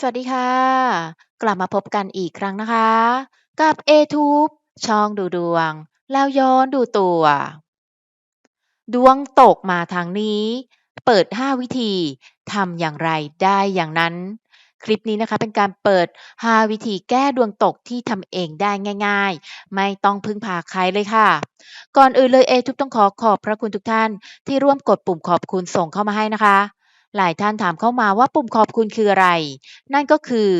สวัสดีค่ะ กลับมาพบกันอีกครั้งนะคะ กับ A-Tube ช่องดูดวง แล้วย้อนดูตัว ดวงตกมาทางนี้ เปิด 5 วิธีทำอย่างไรได้อย่างนั้น คลิปนี้นะคะเป็นการเปิด 5 วิธีแก้ดวงตกที่ทำเองได้ง่าย ๆ ไม่ต้องพึ่งพาใครเลยค่ะ ก่อนอื่นเลย A-Tube ต้องขอขอบพระคุณทุกท่านที่ร่วมกดปุ่มขอบคุณส่งเข้ามาให้นะคะ หลายท่านถามเข้ามาว่าปุ่มขอบคุณคืออะไร นั่นก็คือ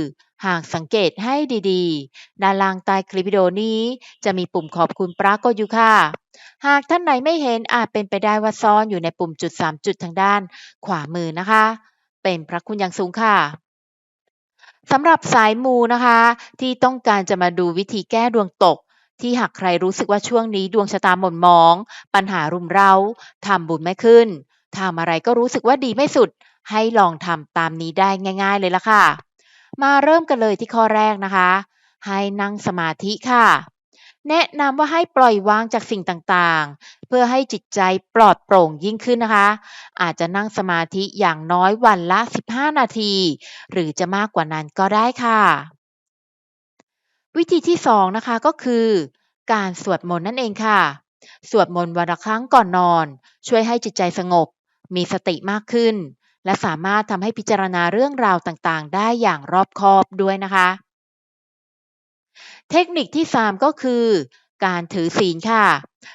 หากสังเกตให้ดีๆ ด้านล่างใต้คลิปวิดีโอนี้ จะมีปุ่มขอบคุณปรากฏอยู่ค่ะ หากท่านไหนไม่เห็นอาจเป็นไปได้ว่าซ่อนอยู่ในปุ่มจุด 3 จุดทางด้าน ขวามือนะคะ เป็นพระคุณอย่างสูงค่ะสำหรับสายมูนะคะ ที่ต้องการจะมาดูวิธีแก้ดวงตก ที่หากใครรู้สึกว่าช่วงนี้ดวงชะตาหม่นหมอง ปัญหารุมเร้าทำบุญไม่ขึ้นทำอะไรก็รู้สึกว่าดีไม่สุด ให้ลองทำตามนี้ได้ง่าย ๆ เลยละค่ะ มาเริ่มกันเลยที่ข้อแรกนะคะ ให้นั่งสมาธิค่ะ แนะนำว่าให้ปล่อยวางจากสิ่งต่างๆ เพื่อให้จิตใจปลอดโปร่งยิ่งขึ้นนะคะ อาจจะนั่งสมาธิอย่างน้อยวันละ 15 นาที หรือจะมากกว่านั้นก็ได้ค่ะ วิธีที่2นะคะก็คือ การสวดมนต์นั่นเองค่ะสวดมนต์วันละครั้งก่อนนอน ช่วยให้จิตใจสงบ มีสติมากขึ้น และสามารถทำให้พิจารณาเรื่องราวต่างๆ ได้อย่างรอบคอบด้วยนะคะ เทคนิคที่ 3 ก็คือ การถือศีลค่ะ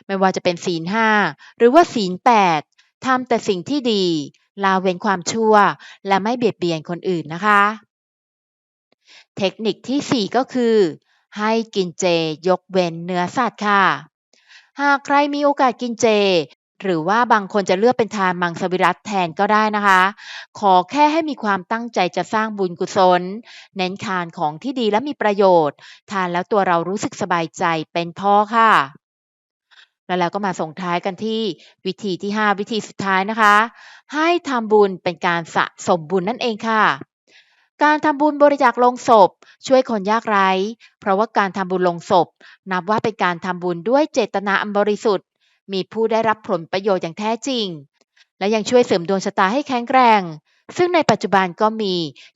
ไม่ว่าจะเป็นศีล5หรือว่าศีล8ทำแต่สิ่งที่ดีละเว้นความชั่ว และไม่เบียดเบียนคนอื่นนะคะ เทคนิคที่ 4 ก็คือ ให้กินเจยกเว้นเนื้อสัตว์ค่ะหากใครมีโอกาสกินเจ หรือว่าบางคนจะเลือกเป็นทานมังสวิรัติแทนก็ได้นะคะ ขอแค่ให้มีความตั้งใจจะสร้างบุญกุศล เน้นทานของที่ดีและมีประโยชน์ ทานแล้วตัวเรารู้สึกสบายใจเป็นพ่อค่ะ แล้วเราก็มาส่งท้ายกันที่วิธีที่ 5 วิธีสุดท้ายนะคะ ให้ทำบุญเป็นการสะสมบุญนั่นเองค่ะการทำบุญบริจาคลงศพ ช่วยคนยากไร้ เพราะว่าการทำบุญลงศพ นับว่าเป็นการทำบุญด้วยเจตนาอันบริสุทธิ์ มีผู้ได้รับผลประโยชน์อย่างแท้จริง และยังช่วยเสริมดวงชะตาให้แข็งแกร่ง ซึ่งในปัจจุบันก็มี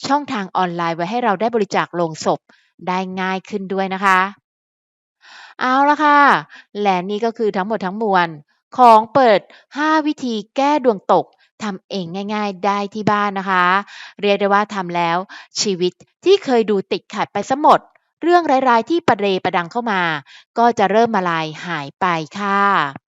ช่องทางออนไลน์ไว้ให้เราได้บริจาคลงศพได้ง่ายขึ้นด้วยนะคะ เอาละค่ะ และนี่ก็คือทั้งหมดทั้งมวล ของเปิด 5 วิธีแก้ดวงตกทำเองง่าย ๆ ได้ที่บ้านนะคะ เรียกได้ว่าทำแล้ว ชีวิตที่เคยดูติดขัดไปสียหมด เรื่องร้ายๆที่ประเดประดังเข้ามา ก็จะเริ่มมาลายหายไปค่ะ